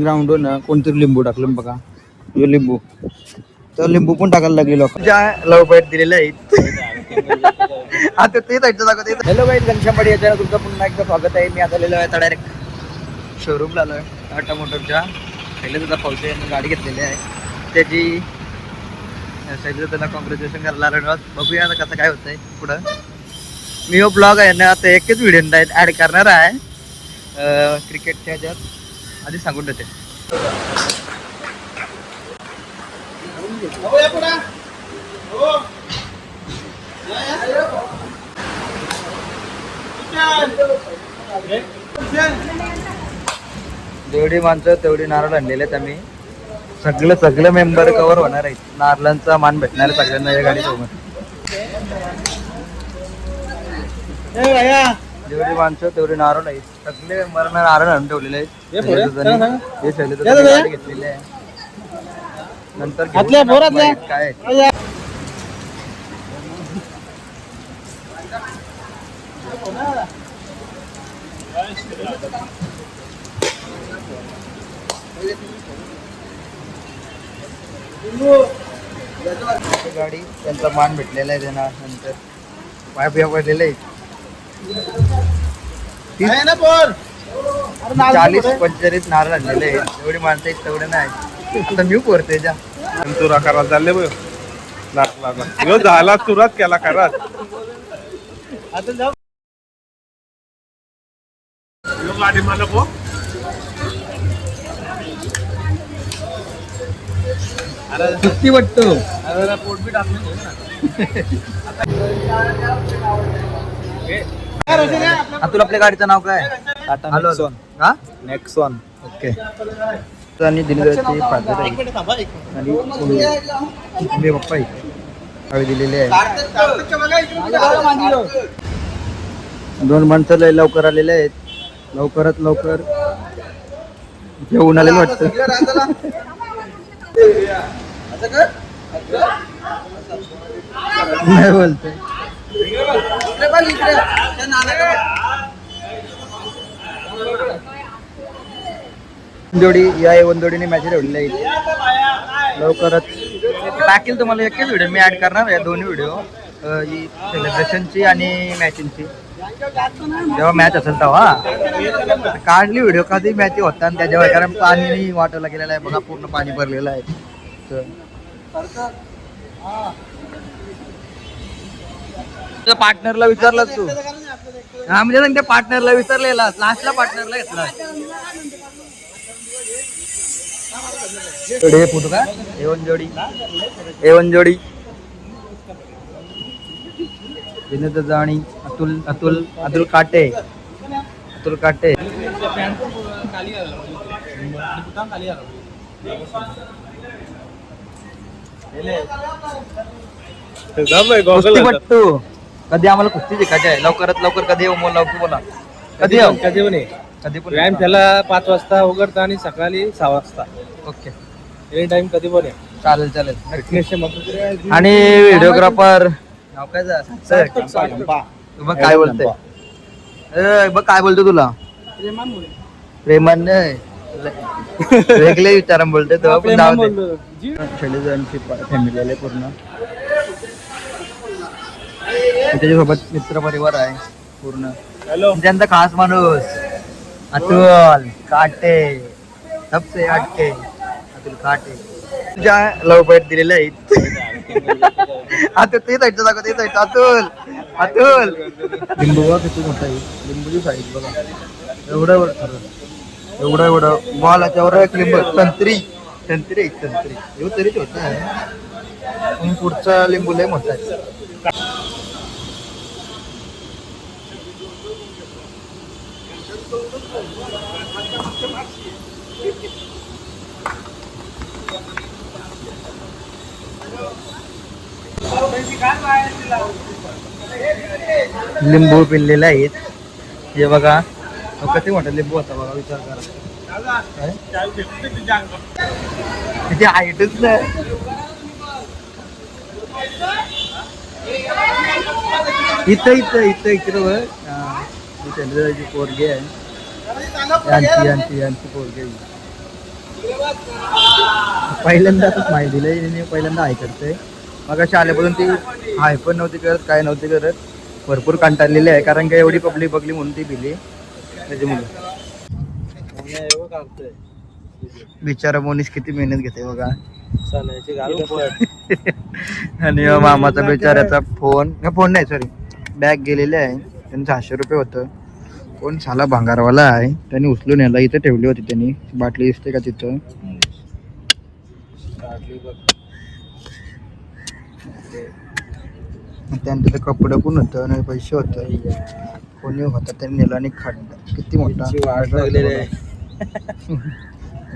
ग्राउंडवर ना कोणतरी लिंबू टाकलं बघा. यो लिंबू. तर लिंबू पण टाकायला लागले लोक. ज्या लव बाईट दिलेल्या आहेत. आता ते जायचं दाखवते हॅलो बाईट घनश्यामवाडी याच्या तुमचं पुन्हा एकदा स्वागत आहे. मी आता आलेलो आहे आता डायरेक्ट शोरूमला आलो आहे टाटा मोटरच्या पहिले सुद्धा पावसे यांनी गाडी घेतलेली आहे. त्याची साईडला त्यांना कॉंग्रॅच्युलेशन करायला आहोत. बघूया आता कसं काय होतंय पुढं. मी हो ब्लॉग आहे ना आता एकच व्हिडिओ ऍड करणार आहे. क्रिकेटच्या ह्याच्यात. आधी सांगून देते. जेवढी माणसं तेवढी नारळ आणलेले आहेत आम्ही. सगळं सगळं मेंबर कव्हर होणार आहेत. नारळांचा मान भेटणार आहे सगळ्यांना या गाडीसोबत. जेवढी माणसं तेवढी नारळ आहेत. सगळे मेंबरना नारळ आणून ठेवलेले आहेत. हे गाडी घेतलेली आहे. नंतर काय आहे. गाडी त्यांचा मान भेटलेला आहे त्यांना नंतर. पाय बिया पडलेले आहेत. तीस- चाळीस पंचेचाळीस नारळ आणलेले आहेत. एवढी माणसं आहेत तेवढे नाही. आता मी करते जा तुरा करा चालले बघ. लागला. झाला तुरात केला करा गाडी मला बो सुट्टी वाटतो. अतुल आपल्या गाडीचं नाव काय? हॅलो. हा? नेक्सॉन. ओके. आणि दिलेली आणि आहे हवी दिलेली आहे. दोन माणसं लय लवकर आलेले आहेत. लवकरात लवकर जेवून आलेलं वाटतं. नाही बोलतोय. जोडी या वनजोडीने मॅच ठेवलेल्या आहेत लवकरच टाकेल तुम्हाला एकच व्हिडिओ मी ऍड करणार आहे दोन्ही व्हिडिओ ही सेलिब्रेशनची आणि मॅचिंगची जेव्हा मॅच असेल तेव्हा. काढली व्हिडिओ कधी मॅच होता आणि त्याच्यावर कारण पाणी वाटवला गेलेलं आहे बघा पूर्ण पाणी भरलेलं आहे. तर पार्टनरला विचारलास तू? हा म्हणजे सांग त्या पार्टनरला विचारलेला लास्टला पार्टनरला घेतला हे फोटो का? एवन जोडी. एवन जोडी. विनोद जाणी अतुल अतुल अतुल काटे. अतुल काटे. कुस्तीपट्टू कधी आम्हाला कुस्ती शिकायची आहे? लवकरात लवकर कधी येऊ बोला लवकर बोला. कधी येऊ? कधी पण ये. कधी पण व्यायाम त्याला पाच वाजता उघडतं आणि सकाळी सहा वाजता. ओके. एनी टाइम कधी पण ये. चालेल चालेल. आणि व्हिडिओग्राफर नाव काय जा? सर, तू बघ काय बोलतोय. ए, बघ काय बोलतो तुला. प्रेमान नाही वेगळे विचारान बोलतोय तेव्हा पण जाऊ दे. शैलेजांची फॅमिली आले पूर्ण. त्याच्यासोबत मित्र परिवार आहे पूर्ण. हॅलो. त्यांचा खास माणूस अतुल काटे. सबसे हटके अतुल काटे. तुझ्या लव बाईट दिलेल्या आहेत. आता ते साईडचं दाखव ते साईड अतुल अतुल. लिंबू बघा किती मोठा आहे. लिंबूची साईज बघा. एवढं एवढं खरं. एवढं एवढं. बॉल याच्यावर एक लिंबू संत्री. संत्री आहे संत्री. एवढं तरी होत आहे. पुढचा लिंबू लय मोठा आहे. लिंबू पिल्लेले आहेत. हे बघा. कसे किती मोठा लिंबू होता बघा विचार करा. तिची हाईटच नाही. इथं इथं इथं इकडं चंद्रबाची पोरगी आहे. यांची यांची यांची पोरगी आहे. पहिल्यांदाच माहिती दिलंय आणि पहिल्यांदा हाय करतोय. मग अशा आल्यापासून ती हाय पण नव्हती करत काय नव्हती करत. भरपूर कंटाळलेली आहे कारण का एवढी पब्लिक बघली म्हणून ती भिली त्याच्यामुळे. बिचारा मोनीस किती मेहनत घेते बघा. आणि मामाचा बिचाऱ्याचा फोन फोन नाही सॉरी बॅग गेलेले आहे. त्यांचं सहाशे रुपये होतं. कोण साला भांगारवाला आहे त्यांनी उचलून यायला इथं ठेवली होती त्यांनी. बाटली दिसते का तिथं? त्यानंतर ते कपडं पण होतं आणि पैसे होतं. कोणी होता त्यांनी नेलं आणि खड्डा किती मोठा. वाट लागलेली आहे.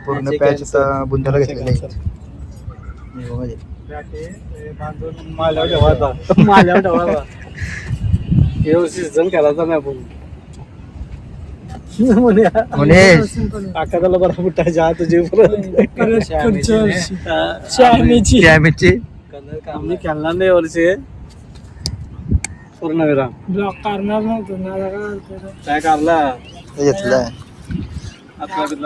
पूर्ण पॅच आता बुंदाला घेतलेला आहे. ठेवायचा व्यवस्थित सीझन करायचा नाही आपण. मनीष आकाशाला बरा फुटायच्या हात तुझे कॅमेची आम्ही खेळणार नाही वर्षी पूर्णविराम. ब्लॉक करणार नव्हतो ना काय करला घेतलाय.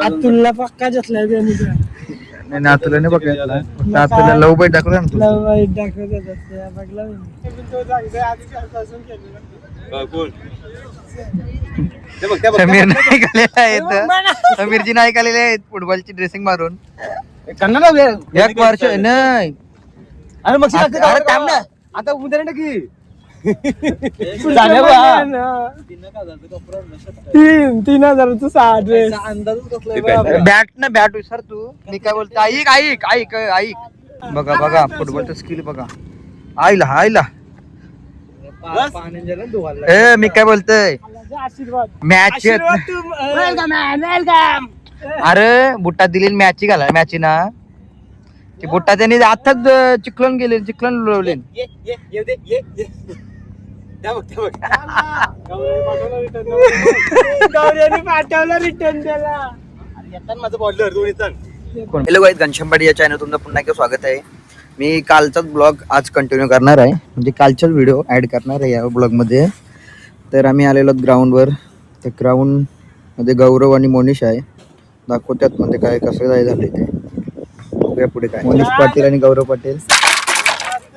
अतुलला पक्का घेतलाय त्यांनी नाही नातूला नाही. बघायला नातूला लव बाईट दाखवला ना तू वाईट दाखवत होता ते बघला समीर नाईक आलेले आहेत समीरजी नाईक आलेले आहेत फुटबॉलची ड्रेसिंग मारून. एक वर्ष नाही. अरे मग अरे थांब ना. आता उद्या नाही की. तीन तीन हजाराचं सहा ड्रेस बॅट ना बॅट विसर तू. मी काय बोलतो ऐक ऐक ऐक ऐक. बघा बघा फुटबॉलचं स्किल बघा. आईला आईला. ए मी काय बोलतोय? आशीर्वाद. मॅच अरे बुट्टा दिली मॅची घाला मॅची ना. ती बुट्टा त्यांनी आताच चिखलून गेले चिखलून उडवले ये ये ये दे ये ये. त्या बघ त्या बघ. गौऱ्याने पाठवलं रिटर्न त्याला. येताना माझं बॉडलर दोन येतात हॅलो गाईज घनशंबाडी या चॅनल तुमचं पुन्हा एकदा स्वागत आहे. मी कालचाच ब्लॉग आज कंटिन्यू करणार आहे. म्हणजे कालचाच व्हिडिओ ॲड करणार आहे या ब्लॉगमध्ये तर आम्ही आलेलो ग्राउंडवर त्या ग्राउंडमध्ये गौरव आणि मोनिश आहे. दाखवत्यात मध्ये म्हणजे काय कसं काय झालं ते. बघूया पुढे काय. मोनिश पाटील आणि गौरव पाटील.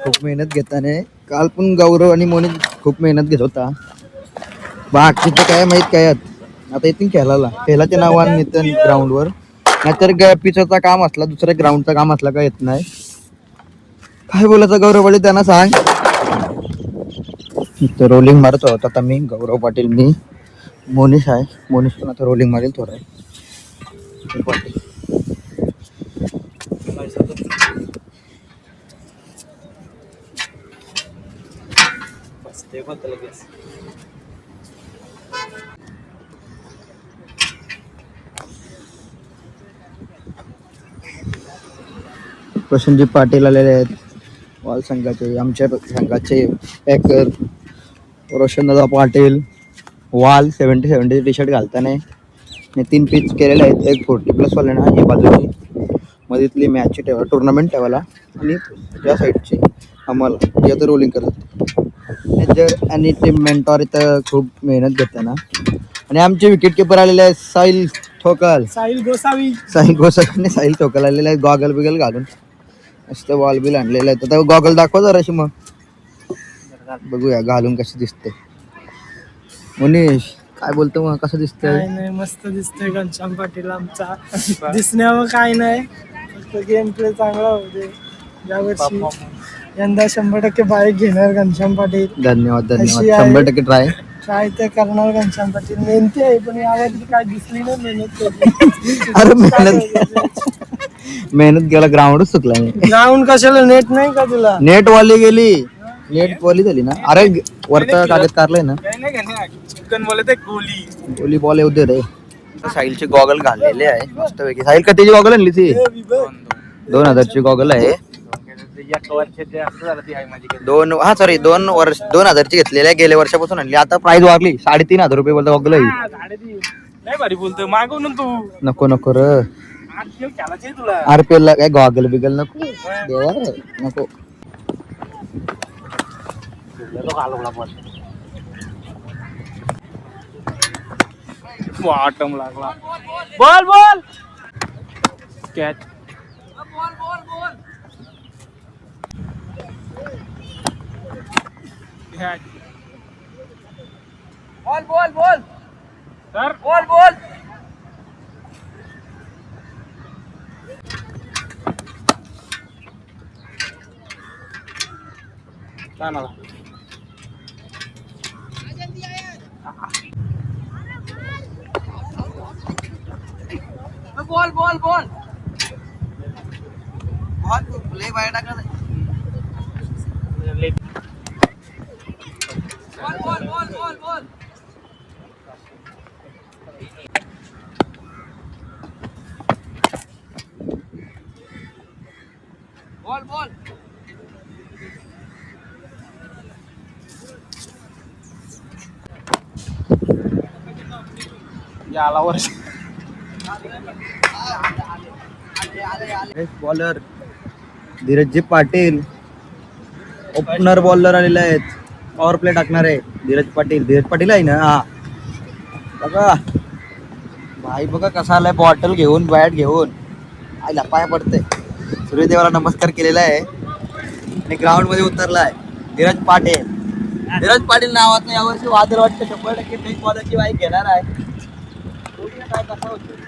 खूप मेहनत घेताने. काल पण गौरव आणि मोनिश खूप मेहनत घेत होता. बाग तर काय माहीत काय आहेत. आता इथून खेळायला. खेळाच्या नावाने येतं ग्राउंडवर नाहीतर ग- काम असला दुसऱ्या ग्राउंडचा काम असला का येत नाही. काय बोलायचं गौरव पाटील त्यांना सांग. रोलिंग मारतो आहोत आता मी? गौरव पाटील मी. मोनिश आहे. मोनिश पण आता रोलिंग मारेल थोडं आहे पाटील पाटील आलेले आहेत. वाल संघाचे आमच्या संघाचे पॅकर रोशनदादा पाटील वाल सेवन्टी सेवन्टी टी शर्ट घालताना. आणि तीन पीच केलेले आहेत एक फोर्टी प्लस वाले ना ही बाजूची. मधीतली मॅचची ठेवा टुर्नामेंट ठेवायला. आणि या साईडची आम्हाला आता रोलिंग करत आणि जर आणि ते मेंटॉर इथं खूप मेहनत घेताना. आणि आमचे विकेट किपर आलेले आहेत साहिल ठोकल. साहिल गोसावी. साहिल गोसावीने साहिल ठोकल आलेले आहेत गॉगल बिगल घालून. मस्त बॉल बिल आणलेले आहेत. आता गॉगल दाखवा जराशी मग. बघूया घालून कसं दिसते. मनीष काय बोलतो मग? कसं काय दिसतंय नाही मस्त दिसतोय घनश्याम पाटील आमचा. दिसण्यावर काय नाही फक्त गेम प्ले चांगला होते. यावर्षी यंदा शंभर टक्के बाईक घेणार घनश्याम पाटील. धन्यवाद अशी धन्यवाद आहे. शंभर टक्के ट्राय काय ते करणार घनश्याम पाटील. मेहनती आहे पण यावर्षी काय दिसली नाही मेहनत अरे मेहनत. मेहनत गेला ग्राउंडच चुकला नाही. ग्राउंड कशाला? नेट नाही का तुला? नेट वाली गेली. नेट वाली झाली ना? अरे वरता कागद कारलाय ना? चिकन बोले ते गोली. गोली बॉल येऊ दे रे. साहिलचे गॉगल घाललेले आहे मस्त पैकी साहिल का त्याची गॉगल आणली ती? दोन हजारची गॉगल आहे. दोन हा सॉरी दोन वर्ष दोन हजारची घेतलेली आहे गेल्या वर्षापासून आणली. आता प्राइस वाढली साडेतीन हजार रुपये बोलतो गॉगल आहे. मागव ना तू. नको नको र. आरपीएल ला काय गॉगल बिगल नको. देवा रे, नको. वाटम लागला. बोल बोल! Catch ball ball ball! तर बॉल बॉल! काय मला बॉल बॉल बॉल. बॉल लय बाहेर टाकला ball ball ball ball ball. Ball ball. याला वर्ष. Bowler Dheerajji Patil. Opener bowler आलेले आहेत. पॉवर प्ले टाकणार आहे धीरज पाटील. धीरज पाटील आहे ना? हा. बघा. भाई बघा कसा आलाय. बॉटल घेऊन बॅट घेऊन. आईला पाय पडते सूर्यदेवाला नमस्कार केलेला आहे. आणि ग्राउंडमध्ये उतरला आहे धीरज पाटील. धीरज पाटील नावात यावर्षी वादळ वाटतं. शंभर टक्के बिग बॉलरची बाईक घेणार आहे. काय कसा होतो बॉल कर बॉल दे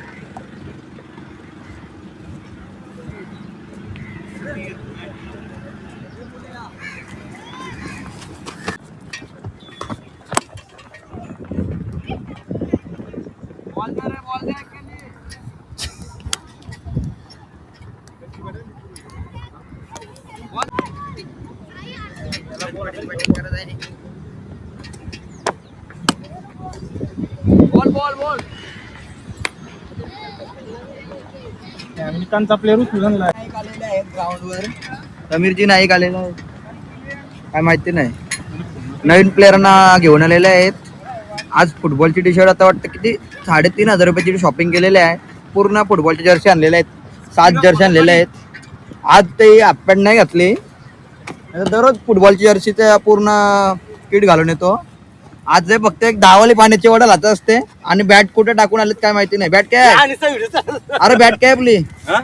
बॉल बॉल बॉल अमेरिकांचा प्लेअर उचलून नाईक आलेले आहेत ग्राउंडवर समीरजी नाईक आलेला आहे काय माहिती नाही. नवीन प्लेअरांना घेऊन आलेले आहेत. आज फुटबॉलची टी शर्ट आता वाटतं किती? साडेतीन हजार रुपयाची शॉपिंग केलेली आहे. पूर्ण फुटबॉलची जर्सी आणलेले आहेत. सात जर्सी आणलेल्या आहेत. आज ते हाफ पॅन्ट नाही घातली. दररोज फुटबॉलची जर्सीचं पूर्ण किट घालून येतो. आज जे फक्त एक दहावाली पाण्याची वडा हातात असते आणि बॅट कुठे टाकून आलेत काय माहिती नाही. बॅट काय? आहे? अरे बॅट काय आपली?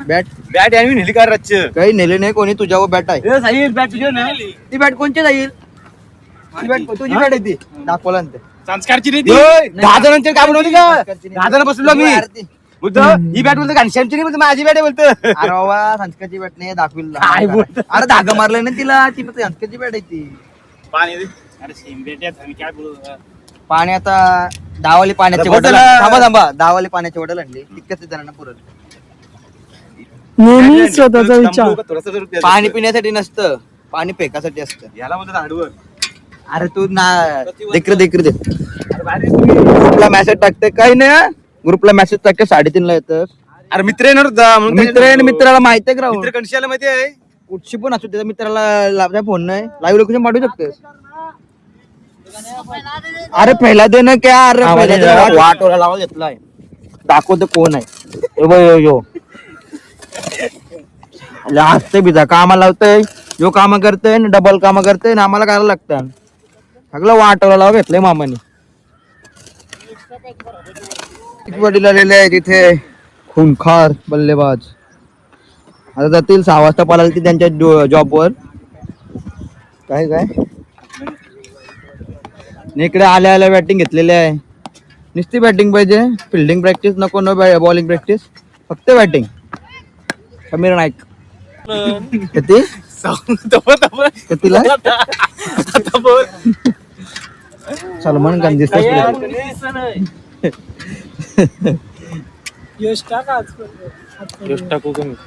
बॅट. बॅट यावी नेली का रातची काही नेले नाही कोणी तुझ्यावर बॅट आहे. बॅट तुझ्या ती बॅट कोणची जाईल? ती तुझी बॅट आहे ती. दाखवला ना ते. संस्कारची नाही ती. दहा जणांची काम नव्हती का दहा जण बसलो मी. अरे ती- बोलतो ही बॅट बोलतो घनश्यामची नाही बोलतो माझी बॅट आहे बोलतो. अरे बाबा संस्कारची बॅट नाही दाखविल. काय बोलतो? अरे धागा मारलाय ना तिला ती फक्त संस्कारची बॅट आहे ती. पाणी दे. अरे काय बोलू? पाणी आता दहावाली पाण्याची अरे बॉटल बोटाला- थांबा थांबा. दहावाली पाण्याची बॉटल आणली. तितक्याच जणांना पुरत नेहमी स्वतःचा विचार. थोडासा पाणी पिण्यासाठी नसतं. पाणी फेकासाठी असतं. याला म्हणतात हाडवर अरे तू ना देखरे देखरे दे अरे भारी. ग्रुपला मेसेज टाकते काही नाही ग्रुपला मेसेज टाकते साडेतीनला येतं अरे मित्र येणार होता. म्हणून मित्र आहे आणि मित्राला माहिती आहे ग्राउंड मित्र कणशाला माहिती आहे. कुठची पण असू त्याच्या मित्राला फोन नाही. लाईव्ह लोकेशन पाठवू शकतेस अरे पहिला दे ना क्या अरे पहिला दे ना. वाटोला लावा घेतलाय. दाखवतो कोण आहे. यो बघ, यो यो. असते बिजा कामाला लावतंय यो काम करतोय डबल काम करतोय ना आम्हाला करायला लागतं सगळं वाटोला लावा घेतलंय मामाने. वडील आलेले आहे तिथे खूनखार बल्लेबाज. आता जातील सहा वाजता पळाल की त्यांच्या जॉबवर काय काय? इकडे आल्या आल्या बॅटिंग घेतलेली आहे. नुसती बॅटिंग पाहिजे. फिल्डिंग प्रॅक्टिस नको न बॉलिंग प्रॅक्टिस फक्त बॅटिंग समीर नाईक. किती? कितीला? सलमान खान दिसत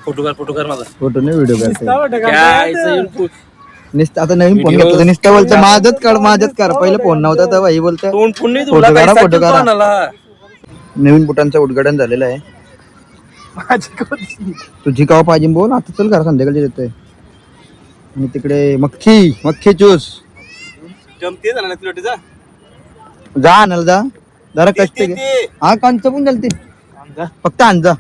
फोटो कर फोटो कर माझा. फोटो नाही व्हिडिओ? नुसतं आता नवीन फोन घेतला नुसतं बोलतं माझच कर माझच कर. पहिले फोन नव्हता तर भाई बोलतं. तोंड पुण्य फोटो करा फोटो करा नवीन बुटांचं उद्घाटन झालेलं आहे. तुझी काव पाहिजे बोल आता चल करा संध्याकाळची देतोय आणि तिकडे मक्खी मक्खी ज्यूस जमते झाला ना तुला जा जा आणायला जा. जरा कष्ट घे. हा कंच पण चालते फक्त आण जा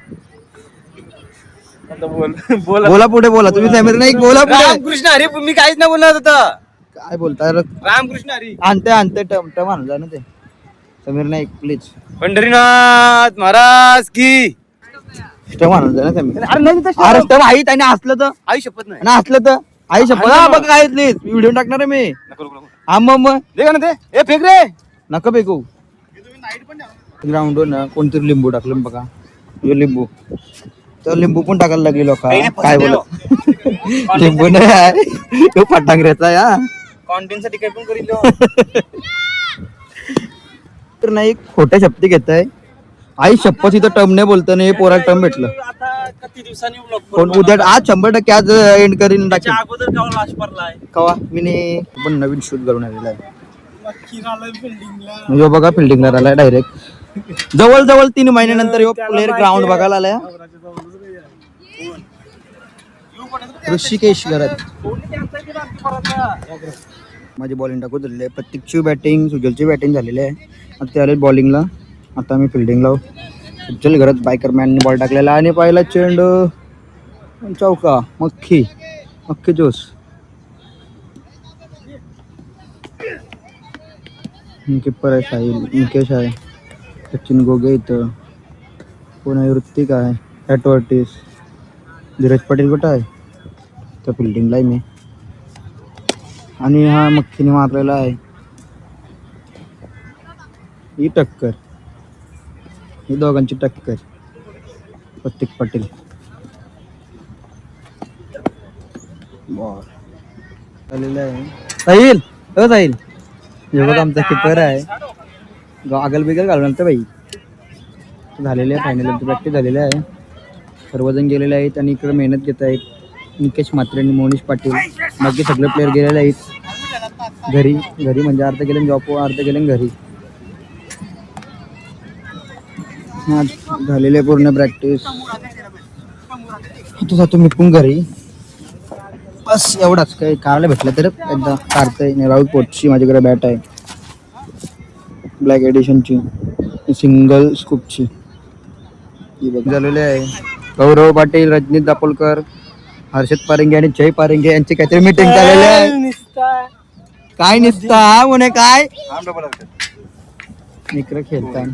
बोल. बोल. बोला पुढे बोला. तुम्ही समीर नाही बोला पुढे. रामकृष्ण हरी मी काहीच नाही बोलणार होता काय बोलताय? रामकृष्ण हरी. आणते आणते. टम टम आण जा ना ते. समीर नाईक प्लीज पंढरीनाथ महाराज की. स्टम आणून ना तुम्ही अरे नाही तिथं अरे स्टम त्याने हसलं तर. आई शपथ नाही. आणि हसलं तर. आई शपथ. हा, बघ काय व्हिडिओ टाकणार आहे मी. नको, नको, नको. हा मग मग. दे का ना ते? ए फेक रे. नका बेकू ग्राउंडवर ना कोणतरी लिंबू टाकलं बघा. लिंबू. तर लिंबू पण टाकायला लागले लोक. काय बोल? लिंबू नाही आहे. तो फटांगऱ्याचा या काय पण करील तर नाही खोट्या शब्दी घेत आहे आई शपथ इथं टर्म नाही बोलतो नाही पोरा टर्म भेटलं. कोण उद्या आज शंभर टक्के आज एंड करीन कावा? मी पण नवीन शूट करून आलेला आहे. ह्यो बघा फिल्डिंगला आलाय डायरेक्ट जवळ जवळ तीन महिन्यानंतर ह्यो प्लेअर ग्राउंड बघायला आलाय. हा. ऋषिकेश घरात. माझी बॉलिंग टाकू दिलेली आहे. प्रत्येकची बॅटिंग सुजलची बॅटिंग झालेली आहे. आता ते आले बॉलिंगला आता मी फिल्डिंगला सुजल घरात बायकर मॅनने बॉल टाकलेला आणि पाहिला चेंडू. चौका. मक्खी. मक्खी जोस किप्पर आहे साहिल मुकेश आहे. सचिन गोगे इथं. कोण आहे. आहे ॲटवर्टीस धीरज पाटील कुठं आहे. त्या फिल्डिंगला आहे मी. आणि हा मक्खीने मारलेला आहे. ही टक्कर. ही दोघांची टक्कर. प्रत्येक पाटील. बॉल आहे. साहिल हो साहिल. आमचा किपर आहे. आगल बिगल घालून बाई. झालेली आहे फायनल प्रॅक्टिस झालेली आहे. सर्वजण गेलेले आहेत आणि इकडे मेहनत घेत आहेत. निकेश म्हात्रे आणि मोनिश पाटील. बाकी सगळे प्लेअर गेलेले आहेत. घरी घरी म्हणजे अर्ध गेले जॉब अर्ध गेले घरी. आज झालेले पूर्ण प्रॅक्टिस आता जातो मी पण घरी. बस एवढाच. काही कारायला भेटलं तर एकदा काढतंय राहुल पोटची माझ्याकडे बॅट आहे. ब्लॅक एडिशनची सिंगल स्कूपची झालेली झालेले आहे. गौरव पाटील रजनीत दापोलकर हर्षद पारेंगे आणि जय पारेंगे यांची काहीतरी मीटिंग झालेली आहे. निसता. काय निसता म्हणे काय? इकडं खेळताय.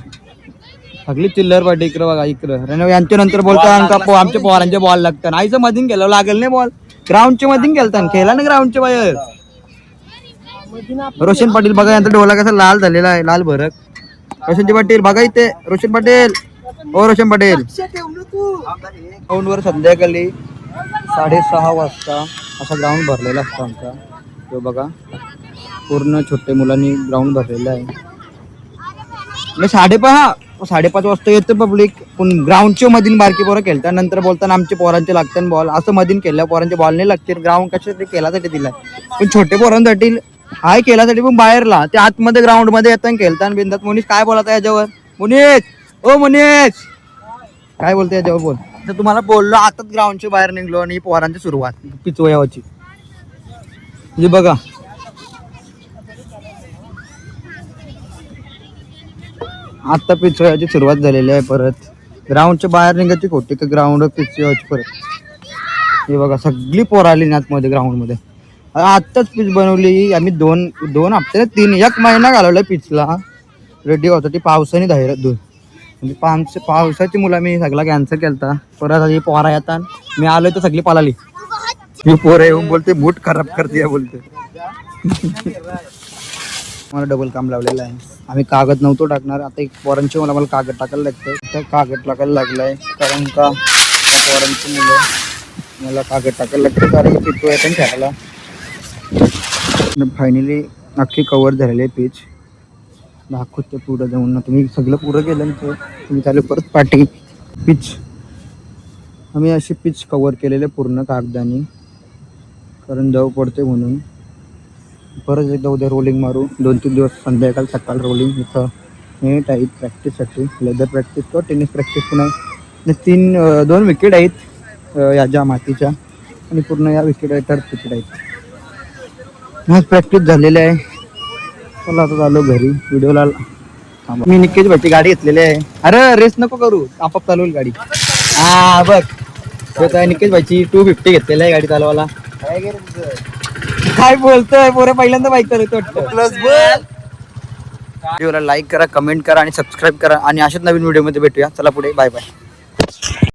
सगळी चिल्लर पाटी इकडं बघा इकडं. यांच्या नंतर बोलतो आमका पो- आमच्या पोरांचे बॉल लागतात. आईचं मधीन गेलं लागेल नाही बॉल ग्राउंडच्या मधीन गेलता खेळला ना ग्राउंडच्या बाहेर. रोशन पाटील बघा यांचा डोला कसा लाल झालेला आहे लाल भरक. रोशनजी पाटील बघा इथे रोशन पाटील. ओ रोशन पटेल। ग्राउंड संध्याकाळी साडेसहा वाजता असा ग्राउंड भरलेला असतो आमचा. तो बघा पूर्ण छोटे मुलांनी ग्राउंड भरलेलं आहे. म्हणजे साडेपाच साडेपाच वाजता येतं पब्लिक पण ग्राउंडच्या मधील बारकी पोरं खेळतात. नंतर बोलताना आमचे पोरांचे लागतात बॉल असं मधीन केल्या पोरांचे बॉल नाही लागतील ग्राउंड कशासाठी केल्यासाठी दिलाय? पण छोटे पोरांसाठी हाय केल्यासाठी पण बाहेरला ते आतमध्ये ग्राउंडमध्ये येतात खेळतात. बिंदात मुनीस काय बोलत आहे याच्यावर? मुनीस ओ मुनीस काय बोलते याच्यावर बोल. तर तुम्हाला बोललो आताच ग्राउंडच्या बाहेर निघलो आणि पोरांची सुरुवात. पिचवयाची म्हणजे बघा. आता पिचवयाची सुरुवात झालेली आहे परत. ग्राउंडच्या बाहेर निघायची खोटी का ग्राउंड पिचवयाची परत. हे बघा सगळी पोरं आली ना आतमध्ये ग्राउंडमध्ये. आत्ताच पिच बनवली. आम्ही दोन दोन हप्ते तीन एक महिना घालवला पिचला. रेडी होता ती पावसाने धायरत दोन म्हणजे आमच्या पावसाची मुलं मी सगळा कॅन्सल केलता. परत आता ही पोरा येतात. मी आलोय तर सगळी पळाली. ही पोरं येऊन बोलते बूट खराब करते बोलते. मला डबल काम लावलेलं आहे. आम्ही कागद नव्हतो टाकणार. आता एक पोरांची मला मला कागद टाकायला लागतं तर कागद टाकायला लागलाय. कारण का? त्या पोरांची मुलं मला कागद टाकायला लागतं कारण पितो आहे पण खेळायला. फायनली अख्खी कवर झालेली आहे पीच दाखवत पुढं जाऊन ना तुम्ही सगळं पुरं केलं ना तर तुम्ही चालू परत पाठी. पिच आम्ही अशी पिच कवर केलेले पूर्ण कागदाने. कारण जाऊ पडते म्हणून. परत एकदा उद्या रोलिंग मारू. दोन तीन दिवस संध्याकाळ सकाळ रोलिंग इथं. नेट आहेत प्रॅक्टिससाठी लेदर प्रॅक्टिस किंवा टेनिस प्रॅक्टिस पण आहे. आणि तीन दोन विकेट आहेत याच्या मातीच्या. आणि पूर्ण या विकेट आहेत तर विकेट आहेत. आज प्रॅक्टिस झालेली आहे. चला आता चालू घरी. व्हिडिओला. मी निकेश भाईची गाडी घेतलेली आहे. अरे रेस नको करू. आपाप चालवल गाडी. हा बघ. निकेश भाईची टू फिफ्टी घेतलेली आहे गाडी चालवायला. काय बोलतोय? पोरे पहिल्यांदा बाईक चालवतो प्लस व्हिडिओला लाईक करा कमेंट करा आणि सबस्क्राईब करा. आणि अशाच नवीन व्हिडिओमध्ये भेटूया. चला पुढे. Bye bye